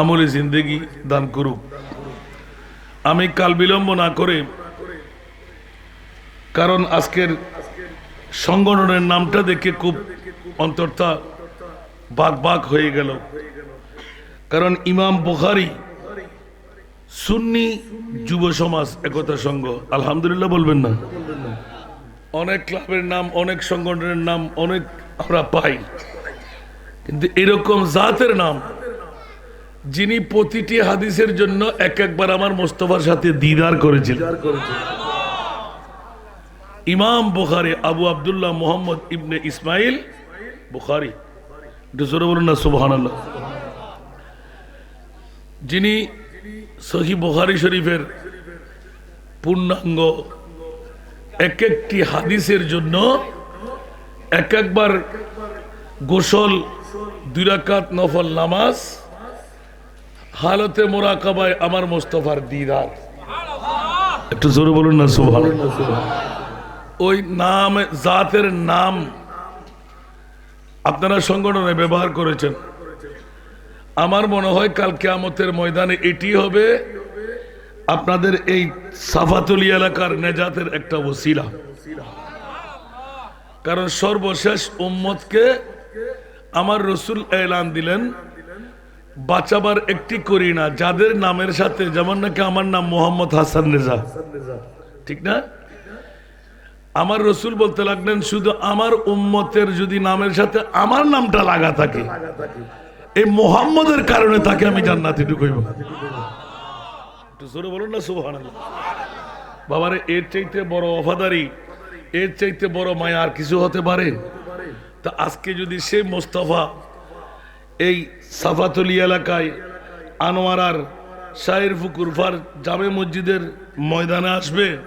আমলে জিন্দেগি দান করুক। আমি কাল বিলম্ব না করে, কারণ আজকের সংগঠনের নামটা দেখে খুব অন্তর্থা বাক বাক হয়ে গেল। কারণ ইমাম বুখারি সুন্নি যুব সমাজ একতা সংঘ, আলহামদুলিল্লাহ বলবেন না। অনেক ক্লাবের নাম, অনেক সংগঠনের নাম, অনেক আমরা পাই। কিন্তু এরকম জাতের নাম যিনি প্রতিটি হাদিসের জন্য এক একবার আমার মোস্তফার সাথে দিদার করেছিলেন। ইমাম বুখারি আবু আব্দুল্লাহ মোহাম্মদ ইবনে ইসমাইল বুখারি। যিনি সহি বুখারি শরীফের পূর্ণাঙ্গ এক একটি হাদিসের জন্য এক একবার গোসল দুরাকাত নফল নামাজ হালতে মোরাকাবায় আমার মোস্তফার দিদার। একটু জোরে বলুন না সুবহান। ওই নাম জাতের নাম আপনারা সংগঠনে ব্যবহার করেছেন। আমার মনে হয় কাল কেয়ামতের ময়দানে এটি হবে আপনাদের এই সাফাতলি এলাকার নেজাতের একটা ওসিলা। কারণ সর্বশেষ উম্মতকে আমার রসুল এলান দিলেন। বাঁচাবার একটি করি না, যাদের নামের সাথে, যেমন নাকি আমার নাম মোহাম্মদ হাসান রেজা। ঠিক না? আমার রসুল বলতে লাগলেন, শুধু আমার উম্মতের যদি নামের সাথে আমার নামটা লাগা থাকে, এই মোহাম্মদের কারণে তাকে আমি জান্নাতে ঢুকইব। একটু বলুন না বাবারে, এর চাইতে বড় অফাদারি, এর চাইতে বড় মায়া আর কিছু হতে পারে? তা আজকে যদি সে মোস্তফা এই সাফাতলি এলাকায় আনোয়ারার শাহের ফুকুরফার জামে মসজিদের ময়দানে আসবে।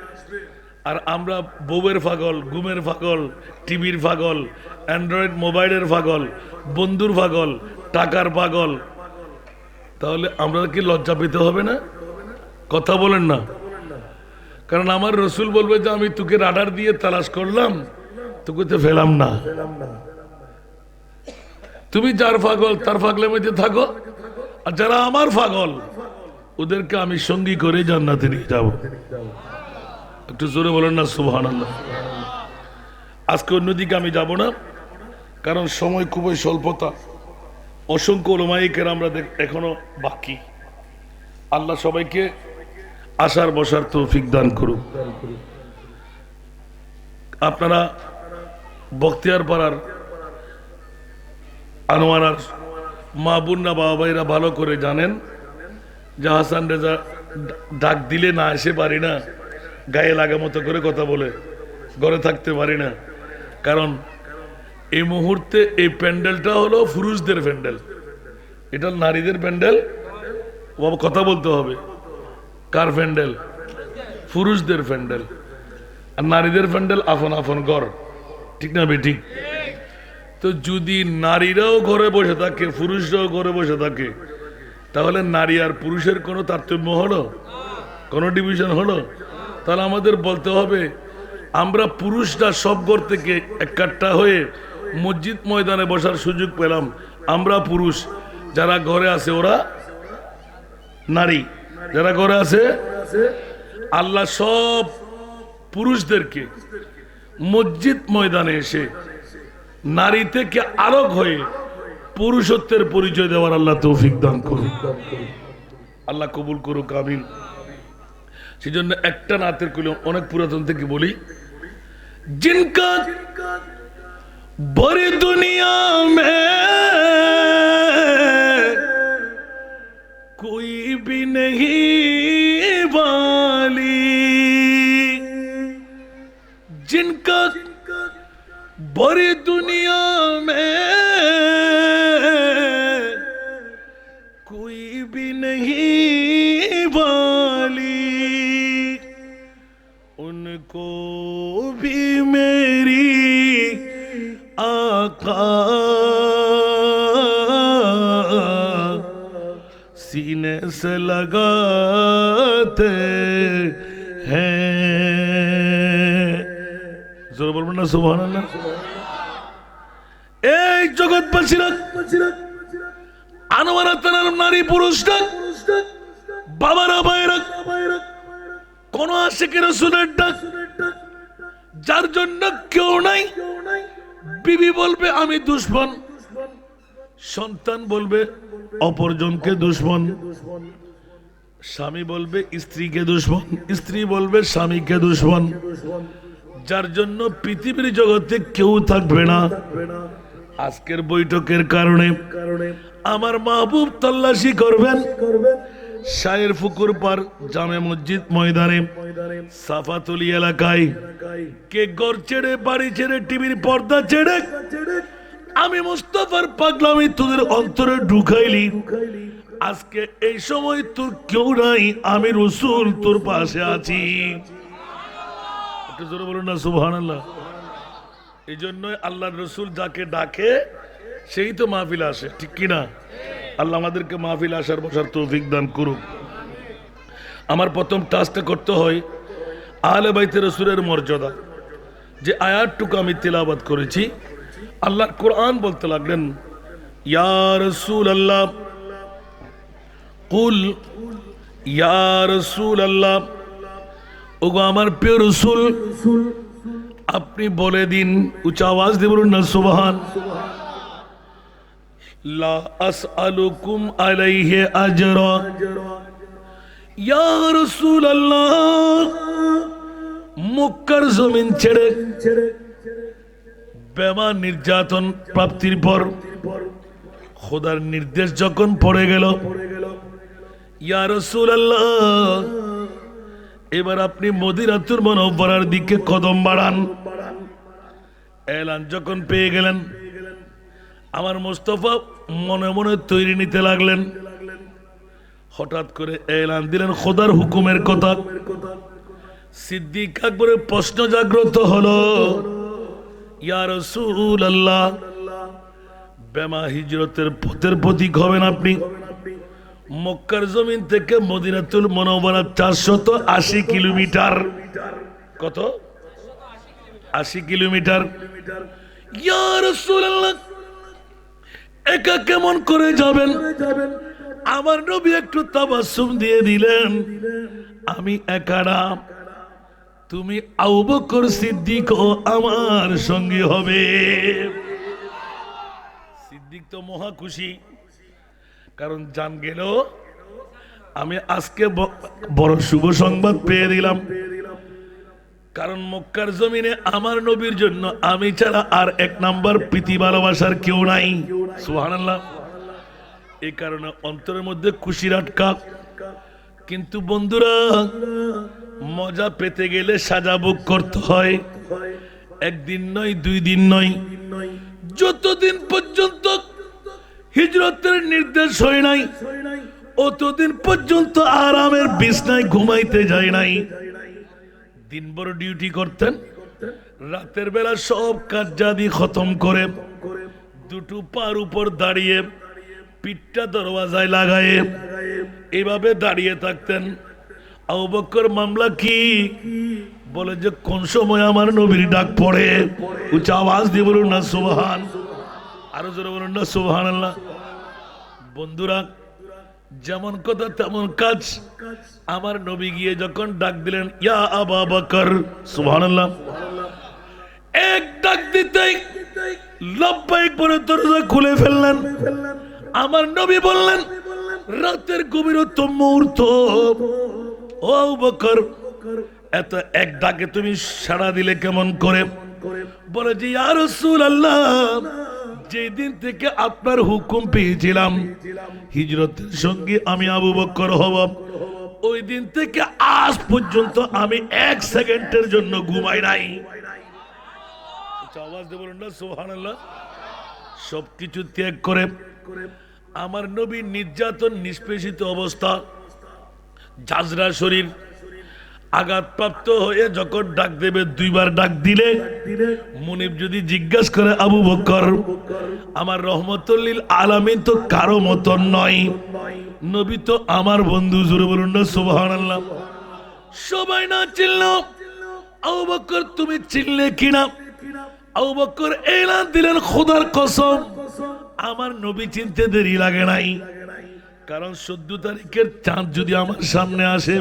আর আমরা বউয়ের পাগল, গুমের পাগল, টিভির পাগল, অ্যান্ড্রয়েড মোবাইলের পাগল, বন্ধুর পাগল, টাকার পাগল। তাহলে আমরা কি লজ্জা পেতে হবে না? কথা বলেন না। কারণ আমার রসুল বলবে যে, আমি তোকে রাডার দিয়ে তালাশ করলাম, তোকে তো ফেলাম না। তুমি যার পাগল, তার পাগলের মধ্যে থাকো। আর যারা আমার পাগল, ওদেরকে আমি সঙ্গী করে জান্নাতে নিয়ে যাব। একটু জোরে বলেন না সুবহান আজকে অন্যদিকে আমি যাব না, কারণ সময় খুবই স্বল্পতা। অসংখ্য ওলমাইকের আমরা এখনও বাকি। আল্লাহ সবাইকে আসার বসার তৌফিক দান করুক। আপনারা বক্তিয়ার পাড়ার আনোয়ারার মা বুন্না বাবা ভাইরা ভালো করে জানেন। যে হাসান রেজা ডাক দিলে না এসে পারি না, গায়ে লাগা মতো করে কথা বলে, ঘরে থাকতে পারি না। কারণ এই মুহূর্তে এই প্যান্ডেলটা হলো পুরুষদের প্যান্ডেল। এটা নারীদের প্যান্ডেল, বাবা কথা বলতে হবে। কার প্যান্ডেল? পুরুষদের প্যান্ডেল। আর নারীদের প্যান্ডেল আফন আফন ঘর। ঠিক না, বেঠিক? তো যদি নারীরাও ঘরে বসে থাকে, পুরুষরাও ঘরে বসে থাকে, তাহলে নারী আর পুরুষের কোনো তারতম্য হলো? কোনো ডিভিশন হলো? তাহলে আমাদের বলতে হবে, আমরা পুরুষরা সব ঘর থেকে একাট্টা হয়ে মসজিদ ময়দানে বসার সুযোগ পেলাম। আমরা পুরুষ, যারা ঘরে আছে ওরা নারী, যারা ঘরে আছে আল্লাহ সব পুরুষদেরকে মসজিদ ময়দানে এসে নারী থেকে আলোক হয়ে পুরুষত্বের পরিচয় দেওয়ার আল্লাহ তৌফিক দান করুক আল্লাহ কবুল করুক, আমিন। সেই জন্য একটা নাতের কলি অনেক পুরাতন থেকে বলি জিনকা বড় দুনিয়া মে সিনে সে লাগাতে হ্যাঁ জোর বলবেন না সুভান এই জগৎবাসীরা আনোয়ার তার নারী পুরুষরা বাবারা বাইরা কোন আশিকের সুনের ডাক যার জন্য কেউ নাই বিবি বলবে আমি দুশ্মন সন্তান বলবে, অপরজনকে দুশ্মন। স্বামী বলবে, স্ত্রীকে দুশ্মন। স্ত্রী বলবে, স্বামীকে দুশ্মন। যার জন্য পৃথিবীর জগতে কেউ থাকবে না। আজকের বৈঠকের কারণে আমার মাহবুব তল্লাশি করবেন শায়ের ফুকুর পার জামে মসজিদ ময়দানে, সাফাতলি এলাকায়। কে ঘর ছেড়ে, বাড়ি ছেড়ে, টিভির পর্দা ছেড়ে আমি মুস্তফার পাগলামি তোদের অন্তরে ঢুকাইলি। আজকে এই সময় তোর কেউ নাই আমি রসুল তোর পাশে আছি। একটু জোরে বলুন না সুবহান আল্লাহ এই জন্যই আল্লাহ রসুল যাকে ডাকে সেই তো মাহফিল আসে ঠিক কিনা? আল্লাহ আমাদেরকে মাহফিল আসার বসার তৌফিক দান করুক। আমার প্রথম টাস্কটা করতে হয় আহলে বাইতে রসুলের মর্যাদা। যে আয়াতটুকু আমি তেলাবাদ করেছি আল্লাহর কোরআন বলতে লাগলেন, ইয়া রসুল আল্লাহ কুল, ইয়া আল্লাহ ওগো আমার প্রিয় রসুল, আপনি বলে দিন উচ্চ আওয়াজ দিয়ে বলুন না, সুবহান। লা আসআলুকুম আলাইহি আজরা। ইয়া রাসূলুল্লাহ, মক্কার জমিন ছেড়ে বেমা নির্যাতন প্রাপ্তির পর খোদার নির্দেশ যখন পড়ে গেল এবার আপনি মদিরাতুর মনোবরার দিকে কদম বাড়ান। এলান যখন পেয়ে গেলেন, আমার মোস্তফা মনে মনে তৈরি নিতে লাগলেন। হঠাৎ করে এলান দিলেন খোদার হুকুমের কথা। সিদ্দিক আকবরের প্রশ্ন জাগ্রত হলো ইয়া রসুল আল্লাহ বেমা হিজরতের পথের প্রতীক হবেন আপনি। মক্কার থেকে মদিনাতুল মনোবরা চারশত আশি কিলোমিটার। কত? আশি কিলোমিটার। একা কেমন করে যাবেন? আমার নবী একটু তাবাসুম দিয়ে দিলেন। আমি একারা তুমি আবু বকর সিদ্দিক ও আমার সঙ্গী হবে। সিদ্দিক তো মহা খুশি, কারণ জান গেল, আমি আজকে বড় শুভ সংবাদ পেয়ে দিলাম। কারণ মক্কার জমিনে আমার নবীর জন্য আমি ছাড়া আর এক নাম্বার প্রীতি ভালোবাসার কেউ নাই। সুবহানাল্লাহ। এই কারণে অন্তরের মধ্যে খুশির আটকা। কিন্তু বন্ধুরা, মজা পেতে গেলে সাজা বুক করতে হয়। একদিন নয়, দুই দিন নয়। যতদিন পর্যন্ত হিজরতের নির্দেশ হয় নাই, অতদিন পর্যন্ত আরামের বিছনায় ঘুমাইতে যায় নাই। দিনভর ডিউটি করতেন। রাতের বেলা সব কাজ জাদি খতম করে দুটো পার উপর দাঁড়িয়ে পিঠটা দরওয়াজায় লাগায়ে এভাবে দাঁড়িয়ে থাকতেন। আবু মামলা কি? বলে যে, কোন সময় আমার নবীর ডাক পড়ে? উচ্চ আওয়াজ দিয়ে বলুন না, সুবহান আরও জোরে বলুন না সুবহান আল্লাহ বন্ধুরা, যেমন কথা তেমন কাজ। আমার নবী গিয়ে যখন ডাক দিলেন, ইয়া আবা বকর, সুবহানাল্লাহ। এক ডাক দিতেই লব্বাইক বলে দরজা খুলে ফেললেন। আমার নবী বললেন রাতের গভীরতম মুহূর্ত। এত এক ডাকে তুমি সাড়া দিলে কেমন করে? বলে যে, ইয়া রাসূলুল্লাহ, যেই দিন থেকে আপনার হুকুম পেয়েছিলাম, হিজরতের সঙ্গে আমি আবু বকর হব। ওই দিন থেকে আজ পর্যন্ত আমি এক সেকেন্ডের জন্য ঘুমাই নাই। আওয়াজ দিয়ে বলুন না, সুবহানাল্লাহ। সবকিছু ত্যাগ করে আমার নবী নির্যাতন, নিষ্পেষিত অবস্থা। ঝাঁঝরা শরীর আঘাতপ্রাপ্ত হয়ে যখন ডাক দেবে, দুইবার ডাক দিলে, মুনিব যদি জিজ্ঞাসা করে, আবু বকর আমার রহমতুল্লিল আলামিন তো কারও মতন নয়। নবী তো আমার বন্ধু জুড়ে বলুন না, সুবহানাল্লাহ। সবাই না চিনল, আবু বকর তুমি চিনলে কিনা? আবু বকর এলান দিলেন, খোদার কসম। আমার নবী চিনতে দেরি লাগে নাই। কারণ চোদ্দ তারিখের চাঁদ যদি আমার সামনে আসে,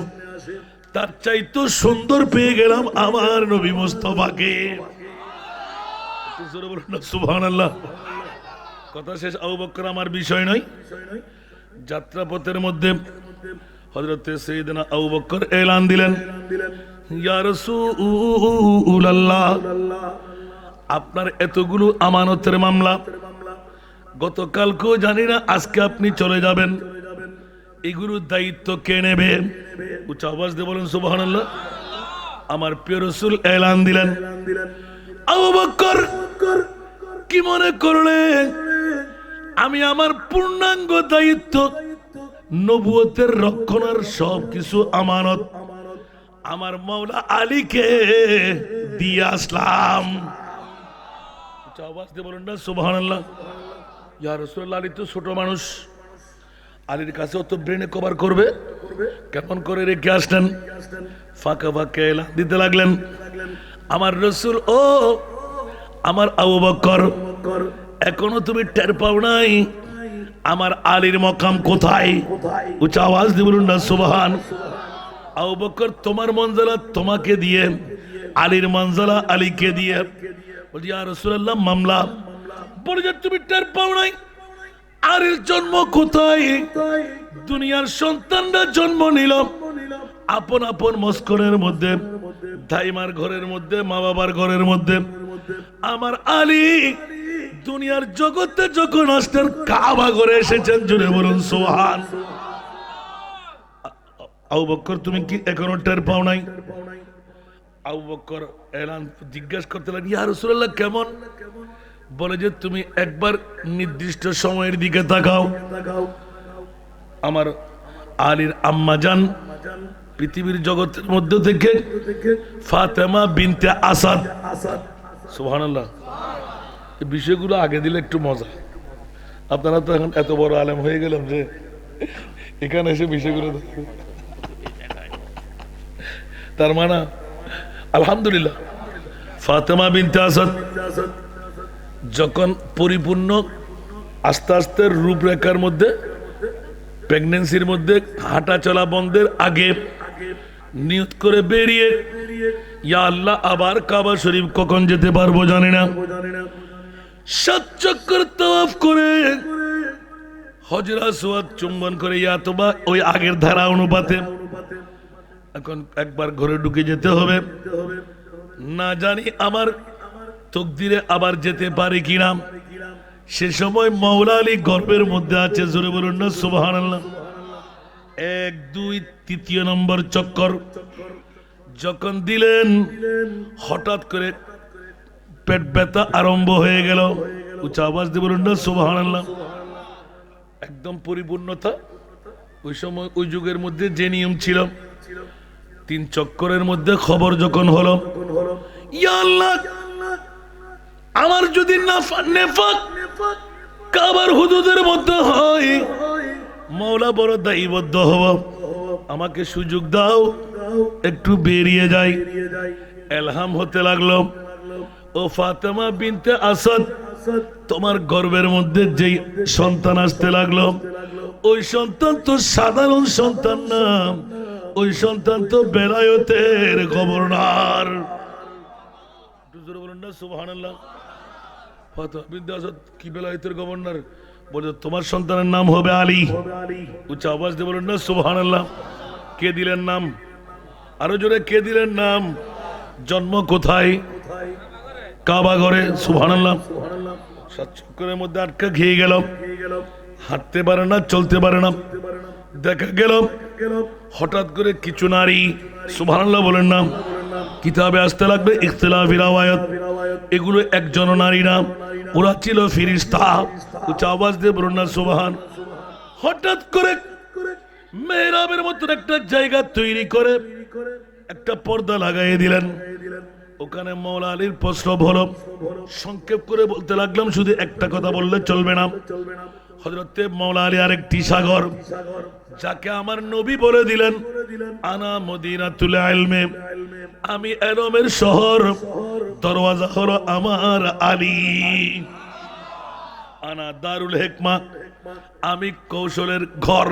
তার চাইতো সুন্দর পেয়ে গেলাম আমার নবী মোস্তফাকে। কথা শেষ, আবু বকর আমার বিষয় নয়। যাত্রাপথের মধ্যে হজরতে সৈয়দনা আবু বকর এলান দিলেন আপনার এতগুলো আমানতের মামলা গতকালকেও জানি না, আজকে আপনি চলে যাবেন। এগুলোর দায়িত্ব কে নেবে? উচ্চ আওয়াজ দিয়ে বলেন, সুবহানাল্লাহ। আমার প্রিয় রসুল এলান দিলেন। কি মনে করলে? আমি আমার পূর্ণাঙ্গ দায়িত্ব, নবুয়তের রক্ষণার সব কিছু আমানত, আমার মাওলা আলীকে দিয়ে আসলাম। আওয়াজ দিয়ে বলুন না, সুবহানাল্লাহ। ইয়া রাসূলুল্লাহ, আলী তো ছোট মানুষ। আলীর কাছে অত ব্রেনে কভার করবে। কেমন করে রেখে আসলেন? ফাঁকা ফাঁকা এলান দিতে লাগলেন। আমার রসুল, ও আমার আবু বকর এখনও তুমি টের পাও নাই আমার আলীর মকাম কোথায়? উচ্চ আওয়াজ বলুন না, সুবহান। আবু বকর তোমার মঞ্জালা তোমাকে দিয়ে, আলীর মঞ্জালা আলীকে দিয়ে। বলছি আর রসুল্লাহ মামলা। বলে যে তুমি টের পাও নাই আলীর জন্ম কোথায়? দুনিয়ার সন্তানরা জন্ম নিল। আপন আপন মস্করের মধ্যে দাইমার ঘরের মধ্যে মা বাবার ঘরের মধ্যে। আমার আলী দুনিয়ার জগতে যখন আসতেন কাবা করে এসেছেন জুড়ে বলুন সোহান আবু বক্কর তুমি কি এখনও টের পাও নাই? আবু বক্কর এলান জিজ্ঞেস করতে লাগলেন ইয়া রাসূলুল্লাহ কেমন? বলে যে তুমি একবার নির্দিষ্ট সময়ের দিকে তাকাও। আমার আলীর আম্মা জান পৃথিবীর জগতের মধ্য থেকে ফাতেমা বিনতে আসাদ। সুবহানাল্লাহ। এই বিষয়গুলো আগে দিলে একটু মজা। আপনারা তো এখন এত বড় আলেম হয়ে গেলাম যে এখানে এসে বিষয়গুলো। তার মানে আলহামদুলিল্লাহ, ফাতেমা বিনতে আসাদ। যখন পরিপূর্ণ আস্তে আস্তে রূপরেখার মধ্যে প্রেগনেন্সির মধ্যে হাঁটা চলা বন্ধের আগে নিয়ত করে বেরিয়ে, ইয়া আল্লাহ, আবার কাবা শরীফ কখন যেতে পারব জানি না। সাত চক্কর তওয়াফ করে হজরা সোয়াদ চুম্বন করে, ইয়া তোবা, ওই আগের ধারা অনুপাতে এখন একবার ঘরে ঢুকে যেতে হবে। না জানি আমার তকদিরে আবার যেতে পারে কিনা সে সময় মৌলা আলী গর্বের মধ্যে আছে, জোরে বলুন না সুবাহান এক, দুই, তৃতীয় নম্বর চক্কর। যখন দিলেন, হঠাৎ করে পেট ব্যথা আরম্ভ হয়ে গেল। উচ্চ আওয়াজ দিয়ে বলুন না সুবাহান একদম পরিপূর্ণতা। ওই সময় ওই যুগের মধ্যে যে নিয়ম ছিল, তিন চক্করের মধ্যে খবর যখন হলো, ইয়া আল্লাহ আমার যদি নাফা- নেফাক কাবার হুদুদের মধ্যে হয়, মৌলা বড় দায়ীবদ্ধ হব। আমাকে সুযোগ দাও, একটু বেরিয়ে যাই। এলহাম হতে লাগল। ও ফাতেমা বিনতে আসাদ, তোমার গর্বের মধ্যে যেই সন্তান আসতে লাগল। ওই সন্তান তো সাধারণ সন্তান না, ওই সন্তান তো বেলায়তের গভর্নর। বলুন না, সুবহানাল্লাহ। বেলায়তের গভর্নর বলে তোমার সন্তানের নাম হবে আলী। উচ্চ আওয়াজ দিয়ে বলুন না সুবহানাল্লাহ। কে দিলেন নাম? আরও জোরে কে দিলেন নাম? জন্ম কোথায়? কাবা ঘরে। সাত চক্করের মধ্যে আটকা খেয়ে গেল। হাঁটতে পারে না চলতে পারে না। দেখা গেল। হঠাৎ করে কিছু নারী সুবহানাল্লাহ বলেন না কিতাবে আসতে লাগবে ইখতিলাফি রাওয়ায়াত এগুলো একজন নারী না ওরা ছিল ফিরিস্তা। উচ্চ আওয়াজ দিয়ে বলুন সুবহান। হঠাৎ করে মেহরাবের মতন একটা জায়গা তৈরি করে একটা পর্দা লাগাই দিলেন। ওখানে মৌলা আলীর প্রশ্ন হলো। সংক্ষেপ করে বলতে লাগলাম, শুধু একটা কথা বললে চলবে না। হজরতে মৌলা আলী আরেকটি সাগর, যাকে আমার নবী বলে দিলেন, আনা মদিনা তুলে আলমে আমি এরমের শহর, দরওয়াজা হলো আমার আলী। আনা দারুল হেকমা। আমি কৌশলের ঘর